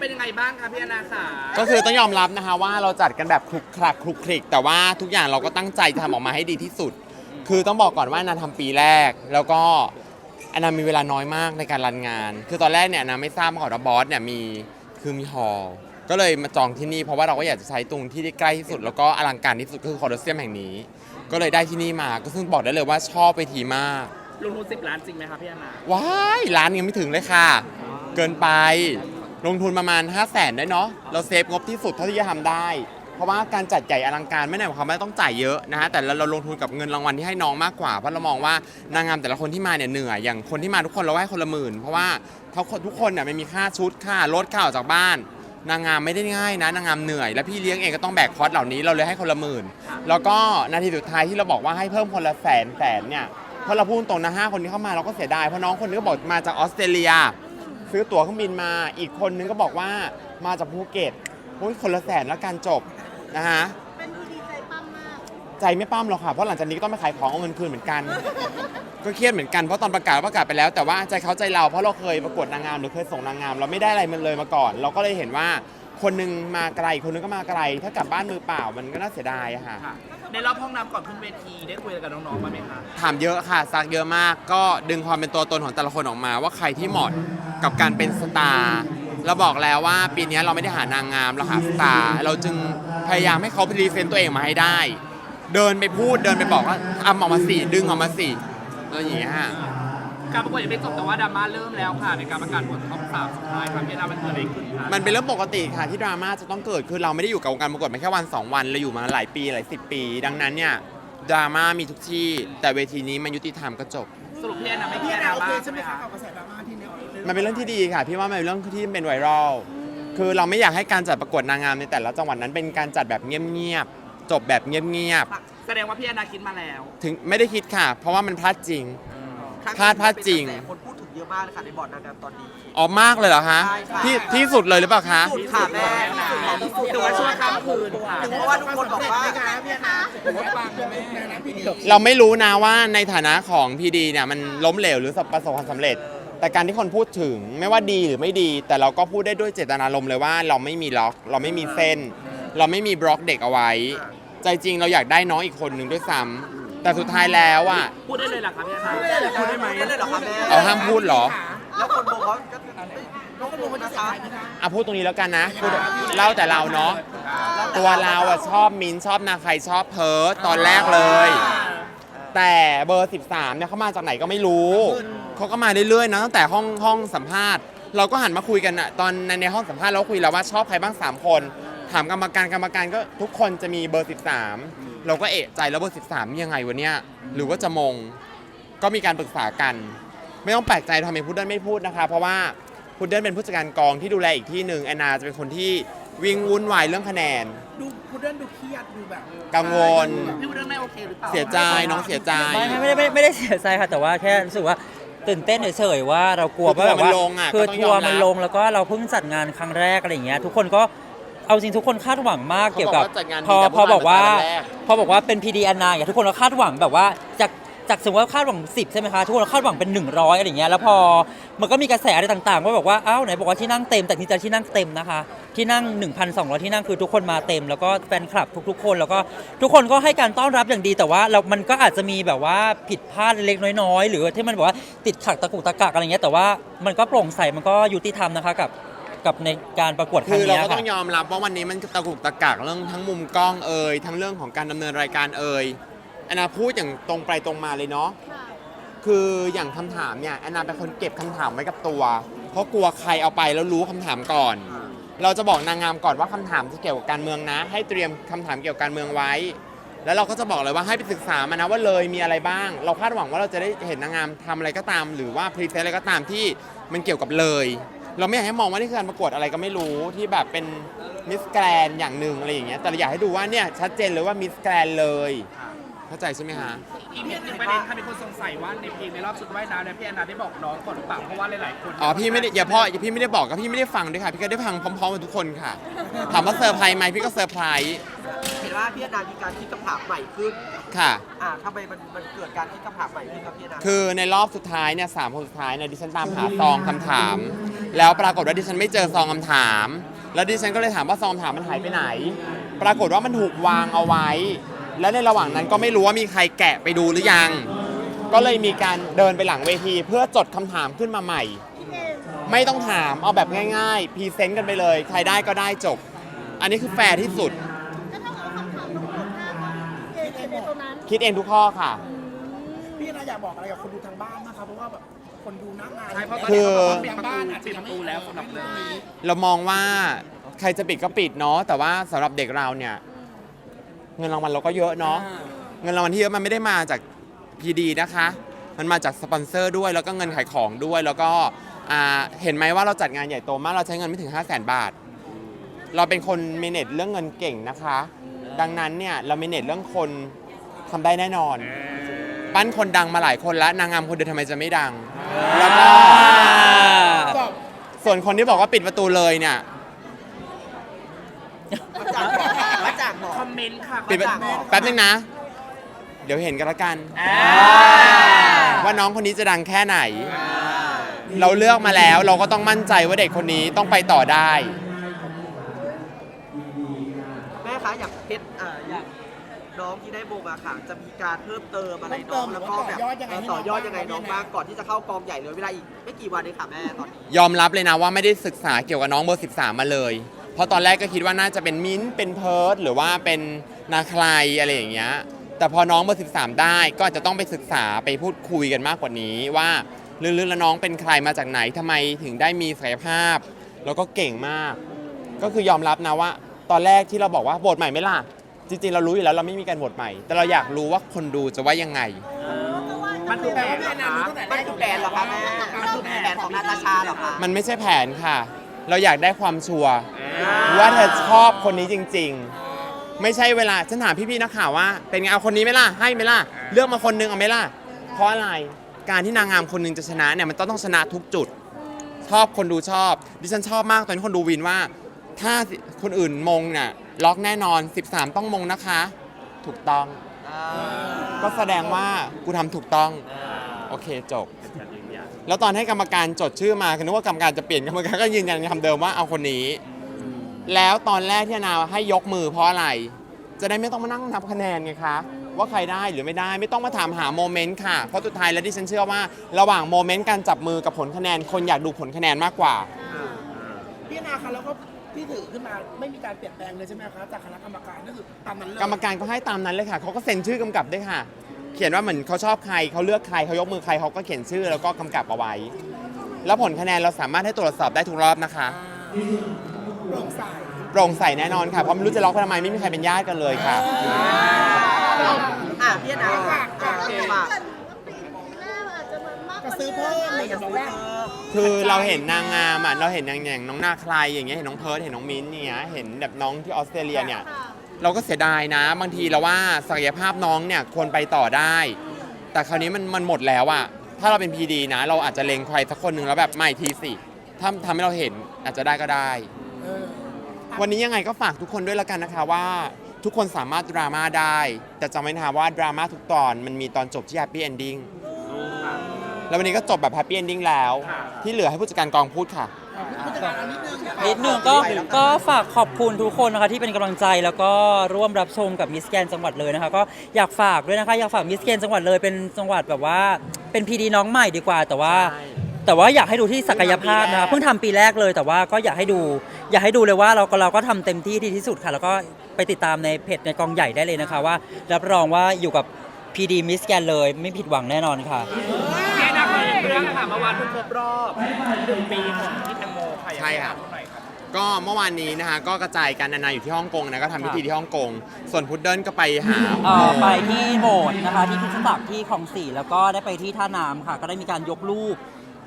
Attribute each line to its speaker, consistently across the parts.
Speaker 1: เป็นยังไงบ้างคะพี่อนาขา
Speaker 2: ก็คือต้องยอมรับนะคะว่าเราจัดกันแบบคลุกคลักคลุกคลิก แต่ว่าทุกอย่างเราก็ตั้งใจทำออกมาให้ดีที่สุด คือต้องบอกก่อนว่าแอนนาทำปีแรก แล้วก็แอนนามีเวลาน้อยมากในการรันงาน คือตอนแรกเนี่ยแอนนาไม่ทราบมาก่อนว่าบอสเนี่ยมีคือมีฮอลล์ก็เลยมาจองที่นี่เพราะว่าเราก็อยากจะใช้ตรงที่ที่ใกล้ที่สุด แล้วก็อลังการที่สุดก็คือคอร์ดเซียมแห่งนี้ ก็เลยได้ที่นี่มาก็ซึ่งบอกได้เลยว่าชอบไปทีมาก
Speaker 1: ลงทุนสิบล้านจริงไหมคะพี่อนา
Speaker 2: ว้ายร้านยังไม่ถึงเลยค่ะ เกินไป ลงทุนประมาณ 5 0 0แสนได้เนาะเราเซฟงบที่สุดเท่าที่จะทำได้ เพราะว่าการจัดใหญ่อลังการไม่ได้หมายความว่าต้องจ่ายเยอะนะฮะแต่เราเราลงทุนกับเงินรางวัลที่ให้น้องมากกว่าเพราะเรามองว่านางงามแต่ละคนที่มาเนี่ยเหนื่อยอย่างคนที่มาทุกคนเราให้คนละหมื่นเพราะว่าเขาทุกคนเนี่ยไม่มีค่าชุดค่ารถค่าออกจากบ้าน นางงามไม่ได้ง่ายนะนางงามเหนื่อย และพี่เลี้ยงเองก็ต้องแบกคอสเหล่านี้เราเลยให้คนละหมื่นแล้วก็นาทีสุดท้ายที่เราบอกว่าให้เพิ่มคนละแสนแสนเนี่ยเพราะเราพูดตรงนะห้าคนที่เข้ามาเราก็เสียดายเพราะน้องคนนึงก็บอกมาจากออสเตรเลีย ซื้อตั๋วเครื่องบินมาอีกคนนึงก็บอกว่ามาจากภูเก็ตโอ้ยคนละแสนแล้วการจบนะฮะ
Speaker 3: เป็นดูดีใจปั้มมาก
Speaker 2: ใจไม่ปั้มหรอกค่ะเพราะหลังจากนี้ก็ต้องไปขายของเอาเงินคืนเหมือนกัน ก็เครียดเหมือนกันเพราะตอนประกาศประกาศไปแล้วแต่ว่าใจเขาใจเราเพราะเราเคยประกวดนางงามหรือเคยส่งนางงาม เราไม่ได้อะไรมันเลยมาก่อน เราก็เลยเห็นว่าคนหนึงมาไกลคนหนึงก็มาไกล ถ้ากลับบ้านมือเปล่ามันก็น่าเสียดายอะค่ะ
Speaker 1: ค่ะ ในรอบห้องน้ำก่อนขึ้นเวทีได้คุยกับน้องๆบ้างไหมคะ
Speaker 2: ถามเยอะค่ะซักเยอะมากก็ดึงความเป็นตัวตนของแต่ละคนออกมา ว่าใครที่เหมาะกับการเป็นสตาร์เราบอกแล้วว่าปีนี้เราไม่ได้หานางงามเราหาสตาร์เราจึงพยายามให้เขาพรีเซนต์ตัวเองมาให้ได้ เดินไปพูดเดินไปบอกว่าทำออกมาสี่ดึงออกมาสี่อะไรอย่างเงี้ย
Speaker 1: การประกวดยังไม่จบแต่ว่าดราม่าเริ่มแล้วค่ะในการประกาศผลท็อปสามสุดท้ายค่ะพี่อนามันเกิดอะไรขึ้นคะ
Speaker 2: มันเป็นเรื่องปกติค่ะที่ดราม่าจะต้องเกิดคือเราไม่ได้อยู่กับวงการประกวดมาแค่วันสองวันเราอยู่มาหลายปีหลายสิบปี ดังนั้นเนี่ยดราม่ามีทุกที่ แต่เวทีนี้มันยุติธรรมก็จบ
Speaker 1: สรุปพี่อนาไม่
Speaker 4: พี่
Speaker 1: พี่
Speaker 4: แอ
Speaker 1: อนนา
Speaker 4: นาโอ
Speaker 1: บ้า
Speaker 4: เค
Speaker 1: ง
Speaker 4: ใช่ไหมคะกับกระแสดราม่าที่ในออนไลน์
Speaker 2: มันเป็นเรื่องที่ดีค่ะ พี่ว่ามันเป็นเรื่องที่เป็นไวรัลคือเราไม่อยากให้การจัดประกวดนางงามในแต่ละจังหวัดนั้นเป็นการจัดแบบเงียบๆจบแบบเงียบ
Speaker 1: แสดงว่าพี่อนาคิดมาแล้ว
Speaker 2: ๆถึงไม่ได้คิดค่ะ เพราะว่ามันพลาดจริง พลาดพลาดจริง
Speaker 5: เป็นกะแสคนพูดถึงเยอะมากเลยค่ะในบอร์ดนางงามตอนนี้
Speaker 2: อ๋อมากเลยเหรอคะ
Speaker 5: ใช่ค่ะ
Speaker 2: ที่ที่สุดเลยหรือเปล่าคะ
Speaker 5: สุดค่ะแม่ที่สุดของที่สุด
Speaker 1: ถือว่าชั่วข้ามคืนค่ะ
Speaker 5: ถึงเพราะว่าทุกคนบอกว่า
Speaker 4: พี่แอนนาผมว่าปังนะแม่นะพี่ดี
Speaker 2: เราไม่รู้นะว่าในฐานะของพีดีเนี่ยมันล้มเหลวหรือประสบความสำเร็จ แต่การที่คนพูดถึงไม่ว่าดีหรือไม่ดี แต่เราก็พูดได้ด้วยเจตนารมณ์เลยว่าเราไม่มีล็อก เราไม่มีเส้น เราไม่มีบล็อกเด็กเอาไว้ ใจจริงเราอยากได้น้องอีกคนหนึ่งด้วยซ้ำ แต่สุดท้ายแล้วอะ
Speaker 1: พูดได้เลยเหรอคะพี่อนา
Speaker 5: พูดได้ไหมได้เลยเหรอคะแม่
Speaker 2: เอาห้ามพูดเหรอ
Speaker 5: แล้วคนบอกว่าก็
Speaker 4: น้องก็บอกว่าจะ
Speaker 5: นะ
Speaker 4: เสีย
Speaker 5: คะ
Speaker 4: หายไหมคะ
Speaker 2: อะพูดตรงนี้แล้วกันนะพูดเล่าแต่เราเนาะ ตัวเราอะชอบมินท์ชอบนาใครชอบเพิร์ดตอนแรกเลย แต่เบอร์ 13เนี่ยเขามาจากไหนก็ไม่รู้ เขาก็มาเรื่อยๆนะตั้งแต่ห้องห้องสัมภาษณ์ เราก็หันมาคุยกันอะตอนในในห้องสัมภาษณ์เราคุยแล้วว่าชอบใครบ้าง 3 คน ถามกรรมการกรรมการก็ทุกคนจะมีเบอร์ 13 เราก็เอะใจแล้วเบอร์13 ยังไงวะเนี่ยหรือว่าจะมงก็มีการปรึกษากัน ไม่ต้องแปลกใจทำไมพุดเดิ้ลไม่พูดนะคะ เพราะว่าพุดเดิ้ลเป็นผู้จัดการกองที่ดูแลอีกที่หนึ่งแอนนาจะเป็นคนที่วิ่งวุ่นวายเรื่องคะแนน
Speaker 4: ดูพุดเดิ้ลดูเครียดดูแบบ
Speaker 2: กังวล
Speaker 1: พี่พูดเรื่องไม่โอเคหรือเปล่า
Speaker 2: เสียใจน้องเสียใจ
Speaker 6: ไม่ไม่ไม่ไม่ได้เสียใจค่ะแต่ว่าแค่รู้สึกว่าตื่นเต้นเฉยๆว่าเรากลัว
Speaker 2: คือ
Speaker 6: ว่าแบบว่า
Speaker 2: ทัวร์มันลงอะ
Speaker 6: คือ
Speaker 2: ก็ต้อง
Speaker 6: ทัวร์
Speaker 2: ยอมรับ
Speaker 6: มันลงแล้วก็เราเพิ่งจัดงานครั้งแรกอะไรอย่างเงี้ยทุกคนก็ เอาจริงทุกคนคาดหวังมาก
Speaker 2: เขา
Speaker 6: เกี่ยวกับ
Speaker 2: บอกว่าจัดงานดี
Speaker 6: พอ
Speaker 2: แต่
Speaker 6: พอบอกว่า
Speaker 2: ผู้มาตั้งแต่แรก
Speaker 6: พอบอกว่าเป็นพีดีแอนนาอย่างทุกคนเราคาดหวังแบบว่าจากจากสมมติว่าคาดหวัง 10 ใช่ไหมคะทุกคนเราคาดหวังเป็น 100อะไรอย่างเงี้ยแล้วพอมันก็มีกระแสอะไรต่างๆว่าบอกว่าอ้าวไหนบอกว่าที่นั่งเต็มแต่ที่จะที่นั่งเต็มนะคะ ที่นั่ง 1,200 ที่นั่งคือทุกคนมาเต็ม แล้วก็แฟนคลับทุกๆ คนแล้วก็ทุกคนก็ให้การต้อนรับอย่างดีแต่ว่าเรา มันก็อาจจะมีแบบว่าผิดพลาดเล็กๆน้อยๆ หรือที่มันบอกว่าติดขัดตะกุกตะกักอะไรเงี้ยแต่ว่ามันก็โปร่งใสมันก็ยุติธรรมนะคะกับ กับในการประกวดครั้
Speaker 2: คื
Speaker 6: ง
Speaker 2: อเรา
Speaker 6: เนี้ย
Speaker 2: ก็ต้
Speaker 6: ค่ะ
Speaker 2: องยอมรับว่าวันนี้มันตะกุกตะกักเรื่องทั้งมุมกล้องเอ่ยทั้งเรื่องของการดำเนินรายการเอ่ยแอนนาพูดอย่างตรงไปตรงมาเลยเนาะ
Speaker 3: ค่ะ
Speaker 2: คืออย่างคำถามเนี่ยแอนนาเป็นคนเก็บคำถามไว้กับตัว เพราะกลัวใครเอาไปแล้วรู้คำถามก่อน เราจะบอกนางงามก่อนว่าคำถามจะเกี่ยวกับการเมืองนะ ให้เตรียมคำถามเกี่ยวกับการเมืองไว้ แล้วเราก็จะบอกเลยว่าให้ไปศึกษามานะว่าเลยมีอะไรบ้าง เราคาดหวังว่าเราจะได้เห็นนางงามทำอะไรก็ตาม หรือว่าพรีเซนต์อะไรก็ตามที่มันเกี่ยวกับเลย เราไม่อยากให้มองว่านี่คือการประกวดอะไรก็ไม่รู้ที่แบบเป็นมิสแกรนอย่างหนึ่งอะไรอย่างเงี้ยแต่เราอยากให้ดูว่าเนี่ยชัดเจนเลยว่ามิสแกรนเลยเข้าใจใช่ไหมฮะ
Speaker 1: อีกหนึ่งประเด็นค่ะมีคนสงสัยว่าในเพลงในรอบชุดว่ายน้ำเนี่ยพี่อนาได้บอกน้องก่อนหรือเปล่าเพราะว่าหลายๆคน
Speaker 2: อ๋อพี่ไม่ได้อย่าพ่ออย่าพี่ไม่ได้บอกกับพี่ไม่ได้ฟังด้วยค่ะ พี่ก็ได้ฟังพร้อมๆกันทุกคนค่ะ ถามว่าเซอร์ไพรส์ไหมพี่ก็เซอร์ไพรส์
Speaker 5: นว่าพี่แอนนามีการคิดคำถามใหม่ขึ้น
Speaker 2: ค่ะ
Speaker 5: อ่าทำไมมันมันเกิดการคิดคำถามใหม่ขึ้นครับพี่แอนนา
Speaker 2: คือในรอบสุดท้ายเนี่ยสามคนสุดท้ายเนี่ยดิฉันตามหาซองคำถาม แล้วปรากฏว่าดิฉันไม่เจอซองคำถาม แล้วดิฉันก็เลยถามว่าซองคำถามมันหายไปไหน ปรากฏว่ามันถูกวางเอาไว้ และในระหว่างนั้นก็ไม่รู้ว่ามีใครแกะไปดูหรือยัง ก็เลยมีการเดินไปหลังเวที เพื่อจดคำถามขึ้นมาใหม่ ไม่ต้องถามเอาแบบง่ายๆพรีเซนต์กันไปเลย ใครได้ก็ได้จบ อันนี้คือแฟร์ที่สุด
Speaker 3: คิดเอ
Speaker 2: งทุกข้อค่ะ
Speaker 4: พี่นาอยากบอกอะไรกับคนดูทางบ้านนะคะเพราะว่าแบบคนดูหน้างาน
Speaker 1: ใช่เพราะตอน
Speaker 2: คื
Speaker 1: นี้
Speaker 2: อ
Speaker 1: เขา
Speaker 4: เปลี่ยน
Speaker 1: ประ
Speaker 4: บ้า
Speaker 1: ตู
Speaker 4: นอาจจะ
Speaker 1: ปิด
Speaker 4: ยัง
Speaker 1: ประ
Speaker 4: ไม่
Speaker 1: ตูแล้วสำหรับเรื่องนี้
Speaker 2: เรามองว่าใครจะปิดก็ปิดเนาะแต่ว่าสำหรับเด็กเราเนี่ย เงินรางวัลเราก็เยอะเนาะเงินรางวัลที่เยอะมันไม่ได้มาจากพีดีนะคะ มันมาจากสปอนเซอร์ด้วยแล้วก็เงินขายของด้วยแล้วก็อ่าเห็นไหมว่าเราจัดงานใหญ่โตมากเราใช้เงินไม่ถึง 5 0 0แสนบาท เราเป็นคนเมเนจเรื่องเงินเก่งนะคะ ดังนั้นเนี่ยเราเมเนจเรื่องคน ทำได้แน่นอน ปั้นคนดังมาหลายคนแล้วนางงามคนเดียวทำไมจะไม่ดัง แล้วก็
Speaker 4: บอก
Speaker 2: ส่วนคนที่บอกว่าปิดประตูเลยเนี่ย
Speaker 5: อาจารย์บอกอาจารย์บอก
Speaker 1: คอมเมนต์ค่ะ
Speaker 2: ปิดประ
Speaker 1: เขาจะบอก
Speaker 2: แป๊บนึงนะ เดี๋ยวเห็นกันละกัน ว่าน้องคนนี้จะดังแค่ไหน เราเลือกมาแล้วเราก็ต้องมั่นใจว่าเด็กคนนี้ต้องไปต่อได้
Speaker 5: แม่คะอยากเพชรอ่าอยาก น้องที่ได้โบมาค่ะจะมีการเพิ่มเติมอะไรน้องแล้วก็แบบเออต่อยอดยังไงน้องบ้างก่อนที่จะเข้ากองใหญ่เหลยเวลาอีกไม่กี่วันเองค่ะแม่ตอนนี้
Speaker 2: ยอมรับเลยนะว่าไม่ได้ศึกษาเกี่ยวกับน้องเบอร์13 มาเลย เพราะตอนแรกก็คิดว่าน่าจะเป็นมิ้นท์เป็นเพิร์ดหรือว่าเป็นนาคลายอะไรอย่างเงี้ย แต่พอน้องเบอร์13 ได้ก็อาจจะต้องไปศึกษาไปพูดคุยกันมากกว่านี้ว่าลึกๆแล้วน้องเป็นใครมาจากไหนทำไมถึงได้มีศักยภาพ แล้วก็เก่งมาก ก็คือยอมรับนะว่า ตอนแรกที่เราบอกว่าโบทใหม่ไหม่ล่ะ จริงๆ เรารู้อยู่แล้วเราไม่มีการโหวตใหม่ แต่เราอยากรู้ว่าคนดูจะว่ายังไง
Speaker 1: มันคือแผนเหรอคะ
Speaker 4: รู้ตั้งแต่แร
Speaker 5: มันคือแผนเหรอคะแม่มันคือแผนของนาตาชาเหรอคะ
Speaker 2: มันไม่ใช่แผนค่ะ เราอยากได้ความชัวร์ว่าเธอชอบคนนี้จริง ๆ ไม่ใช่เวลาฉันถามพี่ๆนักข่าวว่า เป็นไงเอาคนนี้ไหมล่ะให้ไหมล่ะเลือกมาคนนึงเอาไหมล่ะเพราะอะไรการที่นางงามคนนึงจะชนะเนี่ยมันต้องต้องชนะทุกจุด ชอบคนดูชอบ ดิฉันชอบมากตอนที่คนดูวินว่า ถ้าคนอื่นมงเนี่ย ล็อกแน่นอน 13 ต้องมงนะคะ ถูกต้อง ก็แสดงว่ากูทำถูกต้อง โอเคจบ แล้วตอนให้กรรมการจดชื่อมาคือนึกว่ากรรมการจะเปลี่ยนกรรมการก็ยืนยันคำเดิมว่าเอาคนนี้ แล้วตอนแรกที่นาให้ยกมือเพราะอะไร จะได้ไม่ต้องมานั่งนับคะแนนไงคะว่าใครได้หรือไม่ได้ไม่ต้องมาถามหาโมเมนต์ค่ะ เพราะสุดท้ายแล้วที่ฉันเชื่อว่า ระหว่างโมเมนต์การจับมือกับผลคะแนน คนอยากดูผลคะแนนมากกว่า
Speaker 4: พี่นาคะแล้วก็ ที่ถือขึ้นมาไม่มีการเปลี่ยนแปลงเลยใช่ไหมคะจากคณะกรรมการก็คือตามนั้นเลย
Speaker 2: กรรมการก็ให้ตามนั้นเลยค่ะเขาก็เซ็นชื่อกำกับด้วยค่ะ เขียนว่าเหมือนเขาชอบใครเขาเลือกใครเขายกมือใครเขาก็เขียนชื่อแล้วก็กำกับเอาไว้ แล้วผลคะแนนเราสามารถให้ตรวจสอบได้ทุกรอบนะคะ
Speaker 4: โปร่งใส
Speaker 2: โปร่งใสแน่นอนค่ะเพราะไม่รู้จะล็อกไปทำไมไม่มีใครเป็นญาติกันเลยค่ะ
Speaker 5: อะพี่แอนนาฝาก
Speaker 4: ซื้อเพิ่มอะไรอย่างเงี้ย
Speaker 2: คือเราเห็นนางงามอะเราเห็นนางอย่างน้องนาคลายอย่างเงี้ยเห็นน้องเพิร์ดเห็นน้องมิ้นท์อย่างเงี้ยเห็นแบบน้องที่ออสเตรเลียเนี่ย
Speaker 3: ค่ะ
Speaker 2: เราก็เสียดายนะ บางทีเราว่าศักยภาพน้องเนี่ยควรไปต่อได้ แต่คราวนี้มันมันหมดแล้วอะถ้าเราเป็นพีดีนะ เราอาจจะเลงใครสักคนหนึ่งแล้วแบบไม่ทีสิถ้าทำให้เราเห็นอาจจะได้ก็ได้
Speaker 4: เออ
Speaker 2: วันนี้ยังไงก็ฝากทุกคนด้วยแล้วกันนะคะว่า ทุกคนสามารถดราม่าได้ แต่จำไว้นะคะว่าดราม่าทุกตอนมันมีตอนจบที่แฮปปี้เอนดิ้ง แล้ววันนี้ก็จบแบบแฮปปี้เอนดิ้งแล้ว ที่เหลือให้ผู้จัดการกองพูดค่ะ
Speaker 4: ผู้จัดการอันนิดนึง
Speaker 6: นิดนึงก็ก็ฝากขอบคุณทุกคนนะคะที่เป็นกำลังใจแล้วก็ร่วมรับชมกับมิสแกนจังหวัดเลยนะคะก็อยากฝากด้วยนะคะอยากฝากมิสแกนจังหวัดเลยเป็นจังหวัดแบบว่าเป็นพีดีน้องใหม่ดีกว่า แต่ว่า
Speaker 2: ใช่
Speaker 6: แต่ว่าอยากให้ดูที่ศักยภาพนะคะเพิ่งทำปีแรกเลย แต่ว่าก็อยากให้ดู อยากให้ดูเลยว่าเราก็เราก็ทำเต็มที่ดีที่สุดค่ะ แล้วก็ไปติดตามในเพจในกองใหญ่ได้เลยนะคะว่า รับรองว่าอยู่กับพีดีมิสแกนเลยไม่ผิดหวังแน่นอนค่ะ
Speaker 1: พี่นักเรื่อง ค่ะเมื่อวานเพิ่งครบรอบหนึ่งปีของพี่แตงโมค่ะ
Speaker 2: ใช่ครับ
Speaker 1: อยากให้ถามหน่อยครับ
Speaker 2: ก็เมื่อวานนี้นะคะก็กระจายกันนานาอยู่ที่ฮ่องกงนะก็ทำพิธีที่ฮ่องกง ส่วนพุดเดิ้ลก็ไปหา
Speaker 6: เอ่อไปที่โบสถ์นะคะ ที่คริสตจักรที่คลองสี่แล้วก็ได้ไปที่ท่าน้ำค่ะ ก็ได้มีการยกรูป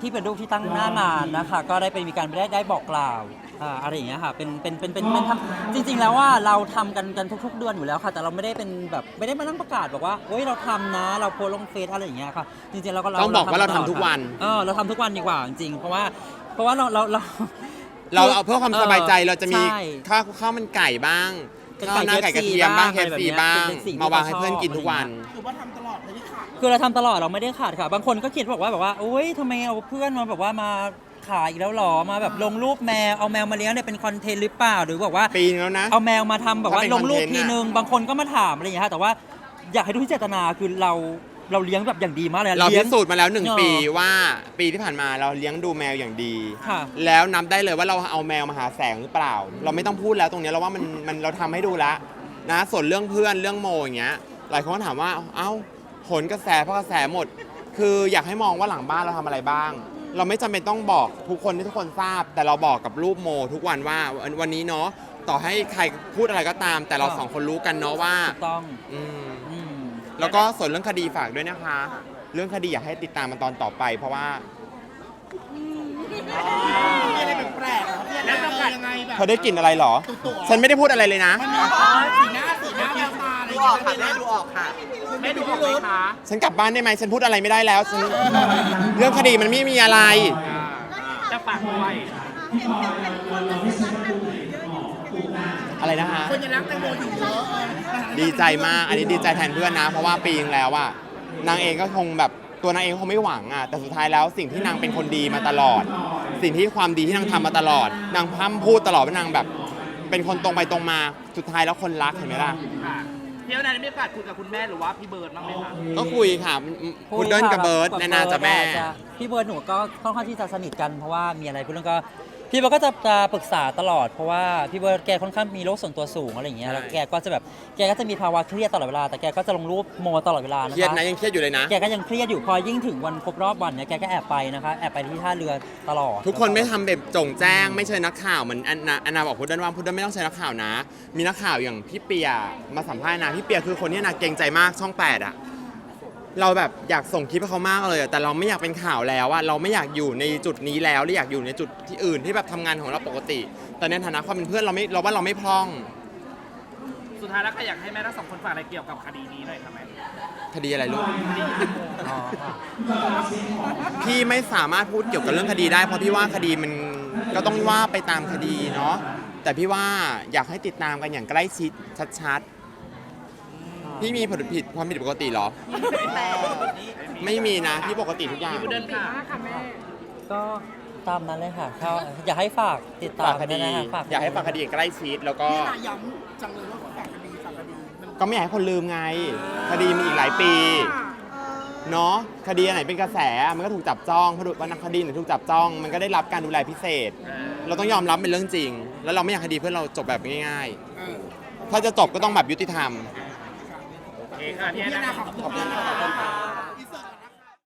Speaker 6: ที่เป็นรูปที่ตั้งหน้างานนะคะ ก็ได้ไปมีการได้ได้บอกกล่าว อ่าอะไรอย่างเงี้ยค่ะเป็นเป็นเป็นเป็นเป็นทำจริง ๆ แล้วว่าเราทำกันกันทุก ๆ เดือนอยู่แล้วค่ะ แต่เราไม่ได้เป็นแบบไม่ได้มานั่งประกาศบอกว่าเฮ้ยเราทำนะ เราโพสต์ลงเฟซอะไรอย่างเงี้ยค่ะ จริงๆเราก็
Speaker 2: ต้องบอกว่าเราทำทุกวัน
Speaker 6: เออเราทำทุกวันดีกว่าจริงๆเพราะว่าเพราะว่าเราเราเรา
Speaker 2: เราเอาเพื่อความสบายใจเราจะมี
Speaker 6: ใช่
Speaker 2: ข้าวข้าวมันไก่บ้างข้าวหน้าไก่กระเทียมบ้างเค
Speaker 6: อะไร
Speaker 2: ฟ
Speaker 6: แบบ
Speaker 2: ซี
Speaker 6: นี้ย
Speaker 2: บ้าง
Speaker 6: เป็นสิ่ที่
Speaker 2: มาวางให้เพื่อนกินทุกวัน
Speaker 4: คือว่าทำตลอดเลยที่ขาด
Speaker 6: คือเราทำตลอดเราไม่ได้ขาดค่ะ บางคนก็คิดบอกว่าแบบว่าโอ๊ยทำไมเอาเพื่อนมาแบบว่ามา ขายอีกแล้วหรอมาแบบลงรูปแมวเอาแมวมาเลี้ยงเนี่ยเป็นคอนเทนต์หรือเปล่าหรือบอกว่า
Speaker 2: ปีนึงแล้วนะ
Speaker 6: เอาแมวมาทำแบบว่า
Speaker 2: ถ้าเป็น
Speaker 6: ลงรูป
Speaker 2: คอนเทนต์
Speaker 6: ที
Speaker 2: น่ะ
Speaker 6: นึง บางคนก็มาถามอะไรอย่างเงี้ยฮะแต่ว่าอยากให้ดูที่เจตนาคือเราเราเลี้ยงแบบอย่างดีมากเลยอะ
Speaker 2: เรา
Speaker 6: ลี้
Speaker 2: พิ
Speaker 6: ยง
Speaker 2: สูจน์มาแล้วหนึ่ง
Speaker 6: เออ
Speaker 2: ปีว่าปีที่ผ่านมาเราเลี้ยงดูแมวอย่างดี
Speaker 6: ค่ะ
Speaker 2: แล้วนับได้เลยว่าเราเอาแมวมาหาแสงหรือเปล่า เราไม่ต้องพูดแล้วตรงเนี้ยเราว่ามันมันเราทำให้ดูละนะส่วนเรื่องเพื่อนเรื่องโมอย่างเงี้ยหลายคนก็ถามว่าเอ้าผลกระแสเพราะกระแสหมด คืออยากให้มองว่าหลังบ้านเราทำอะไรบ้าง เราไม่จำเป็นต้องบอกทุกคนที่ทุกคนทราบ แต่เราบอกกับรูปโม ทุกวันว่าวันวันนี้เนาะต่อให้ใครพูดอะไรก็ตาม แต่เราสองคนรู้กันเนาะว่า
Speaker 6: ถูกต้อง
Speaker 2: อืม
Speaker 6: อืม
Speaker 2: แล้วก็ส่วนเรื่องคดีฝากด้วยนะคะ เรื่องคดีอยากให้ติดตามมันตอนต่อไป เพราะว่า
Speaker 4: มีอะไรแปลกๆเหรอพี่แอนนายังไงแบบ
Speaker 2: เธอได้กลิ่นอะไรเหรอ
Speaker 4: ตัวๆ
Speaker 2: ฉันไม่ได้พูดอะไรเลยนะ
Speaker 4: มันมีสีหน้าสีหน้าแววตา อะไร
Speaker 5: ดู
Speaker 4: อ
Speaker 5: ออย่างกค่ะ
Speaker 4: เงี้ย
Speaker 5: แม่ดูออกค่ะ
Speaker 1: แม่ดูออกไหมคะ
Speaker 2: ฉันกลับบ้านได้ไหมฉันพูดอะไรไม่ได้แล้วฉันเรื่องคดีมันไม่มีอะไร
Speaker 1: อ่าจะฝากด้วย
Speaker 3: เห็นเห็นเห็นคนมันรักแตงโมอยู่เยอะอยู่เป็นยังไงบ้าง
Speaker 2: อะไรนะคะ
Speaker 4: คนยังรักแตงโมอยู่เยอะเออ
Speaker 2: ดีใจมาก อันนี้ดีใจแทนเพื่อนนะ เพราะว่าปีนึงแล้วอะนางเองก็คงแบบตัวนางเองก็คงไม่หวังอะแต่สุดท้ายแล้วสิ่งที่นางเป็นคนดีมาตลอด สิ่งที่ความดีที่นางทำมาตลอด นางพร่ำพูดตลอดว่านางแบบ เป็นคนตรงไปตรงมา สุดท้ายแล้วคนรักเห็นไหมล่ะ
Speaker 1: ค่ะเที่ยวนั้นได้มีโอกาสคุยกับคุณแม่หรือว่าพี่เบิร์ดบ้างไหมคะ
Speaker 2: ก็คุยค่ะคุณเดิลกับเบิร์ดแน่นาจะแม่
Speaker 6: พี่เบิร์ดหนูก็ค่อนข้างที่จะสนิทกันเพราะว่ามีอะไรพูดเรื่องก็ พี่เบิร์ดก็จะจะปรึกษาตลอดเพราะว่าพี่เบิร์ดแกค่อนข้างมีโรคส่วนตัวสูงอะไรอย่างเงี้ยแล้วแกก็จะแบบแกก็จะมีภาวะเครียดตลอดเวลาแต่แกก็จะลงรูปโมตลอดเวลานะ
Speaker 2: เครียด
Speaker 6: คะ
Speaker 2: นะยังเครียดอยู่เลยนะ
Speaker 6: แกก็ยังเครียดอยู่พอยิ่งถึงวันครบรอบวันเนี่ยแกก็แอบไปนะคะแอบไปที่ท่าเรือตลอด
Speaker 2: ทุกคนไม่ทำแบบจงแจ้งไม่เชิญนักข่าวเหมือนอันนาอันนาบอกพุดเดิลว่าพุดเดิลไม่ต้องเชิญนักข่าวนะ มีนักข่าวอย่างพี่เปียมาสัมภาษณ์นะพี่เปียคือคนที่นาเกรงใจมากช่องแปดอะ เราแบบอยากส่งคลิปให้เขามากเลยอะแต่เราไม่อยากเป็นข่าวแล้วอะเราไม่อยากอยู่ในจุดนี้แล้วเราอยากอยู่ในจุดที่อื่นที่แบบทำงานของเราปกติ แต่ในฐานะความเป็นเพื่อนเราไม่เราว่าเราไม่พร่อง
Speaker 1: สุดท้ายแล้วก็อยากให้แม่ทั้งสองคนฝากอะไรเกี่ยวกับคดีนี้หน่อยค่ะแม่
Speaker 2: คดีอะไรลูก
Speaker 1: คดีแตงโม
Speaker 6: อ๋อค่ะ
Speaker 2: พี่ไม่สามารถพูดเกี่ยวกับเรื่องคดีได้เพราะพี่ว่าคดีมันก็ต้องว่าไปตามคดีเนาะแต่พี่ว่าอยากให้ติดตามกันอย่างใกล้ชิดชัดๆ พี่มีผลผิดความผิดปกติเหรอ ไม่มีนะพี่ปกติทุกอย่าง
Speaker 1: พี่เดินค่ะ
Speaker 6: ก็ตามนั้นเลยค่ะเขาอยากให้ฝากติดตา
Speaker 2: ฝามกคดี
Speaker 6: ด้วยนะคะฝาก
Speaker 2: อยากให้ฝากคดีอย่างใกล้ชิดแล้วก็
Speaker 4: พี่นาย้ำจังเลยว่าฝากคดีฝากคดีมัน
Speaker 2: ก็ไม่อยากให้คนลืมไง คดีมีอีกหลายปี เนาะคดีอันไหนเป็นกระแสมันก็ถูกจับจ้องเพราะว่านักคดีไหนถูกจับจ้อง มันก็ได้รับการดูแลพิเศษ เราต้องยอมรับเป็นเรื่องจริง แล้วเราไม่อยากคดีเพื่อนเราจบแบบง่าย
Speaker 4: เออ
Speaker 2: ๆ ถ้าจะจบก็ต้องแบบยุติธรรม
Speaker 1: โอเคค่ะพี่แอน
Speaker 4: พี่
Speaker 1: นา
Speaker 4: นาขอบคุณค่ะ